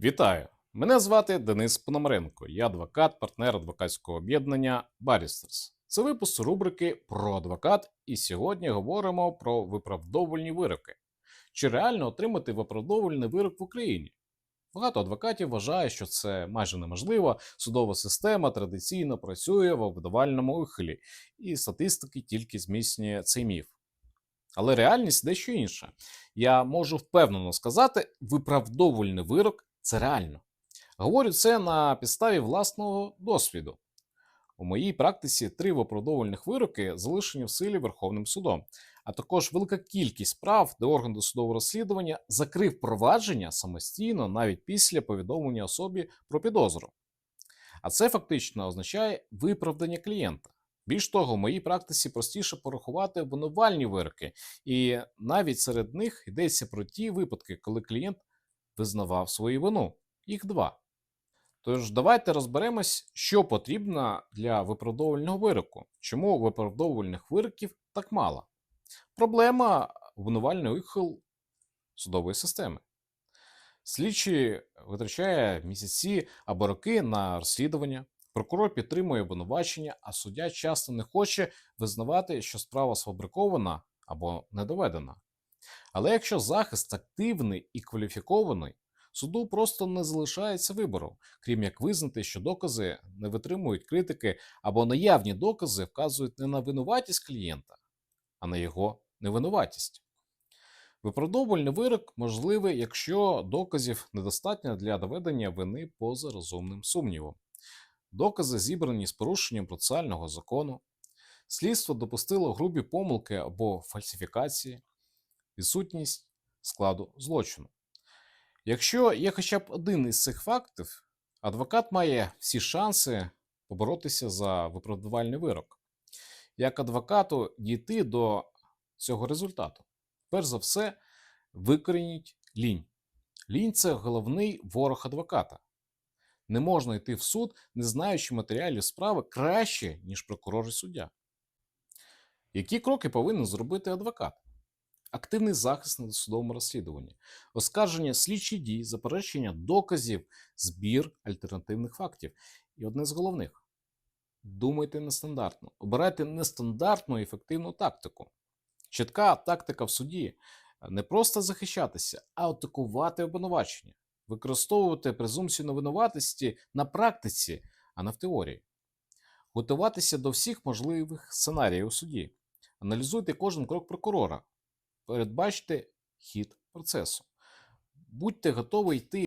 Вітаю! Мене звати Денис Пономаренко. Я адвокат, партнер адвокатського об'єднання Barristers. Це випуск рубрики про адвокат, і сьогодні говоримо про виправдовувальні вироки. Чи реально отримати виправдовувальний вирок в Україні? Багато адвокатів вважає, що це майже неможливо. Судова система традиційно працює в обвинувальному ухилі, і статистики тільки зміцнює цей міф. Але реальність дещо інша. Я можу впевнено сказати, виправдовувальний вирок це реально. Говорю це на підставі власного досвіду. У моїй практиці три виправдовувальних вироки залишені в силі Верховним судом, а також велика кількість справ, де орган досудового розслідування закрив провадження самостійно навіть після повідомлення особі про підозру. А це фактично означає виправдання клієнта. Більш того, в моїй практиці простіше порахувати обвинувальні вироки, і навіть серед них йдеться про ті випадки, коли клієнт визнавав свою вину. Їх два. Тож давайте розберемось, що потрібно для виправдовувального вироку, чому виправдовувальних вироків так мало. Проблема обвинувальний ухил судової системи. Слідчий витрачає місяці або роки на розслідування. Прокурор підтримує обвинувачення, а суддя часто не хоче визнавати, що справа сфабрикована або не доведена. Але якщо захист активний і кваліфікований, суду просто не залишається вибору, крім як визнати, що докази не витримують критики або наявні докази вказують не на винуватість клієнта, а на його невинуватість. Виправдовувальний вирок можливий, якщо доказів недостатньо для доведення вини поза розумним сумнівом. Докази зібрані з порушенням процесуального закону, слідство допустило грубі помилки або фальсифікації, відсутність складу злочину. Якщо є хоча б один із цих фактів, адвокат має всі шанси поборотися за виправдувальний вирок. Як адвокату дійти до цього результату? Перш за все, викорініть лінь. Лінь це головний ворог адвоката. Не можна йти в суд, не знаючи матеріалів справи краще, ніж прокурор і суддя. Які кроки повинен зробити адвокат? Активний захист на досудовому розслідуванні, оскарження слідчих дій, заперечення доказів, збір альтернативних фактів. І одне з головних: думайте нестандартно, обирайте нестандартну і ефективну тактику. Чітка тактика в суді не просто захищатися, а атакувати обвинувачення, використовувати презумпцію невинуватості на практиці, а не в теорії, готуватися до всіх можливих сценаріїв у суді, аналізуйте кожен крок прокурора, передбачте хід процесу, будьте готові йти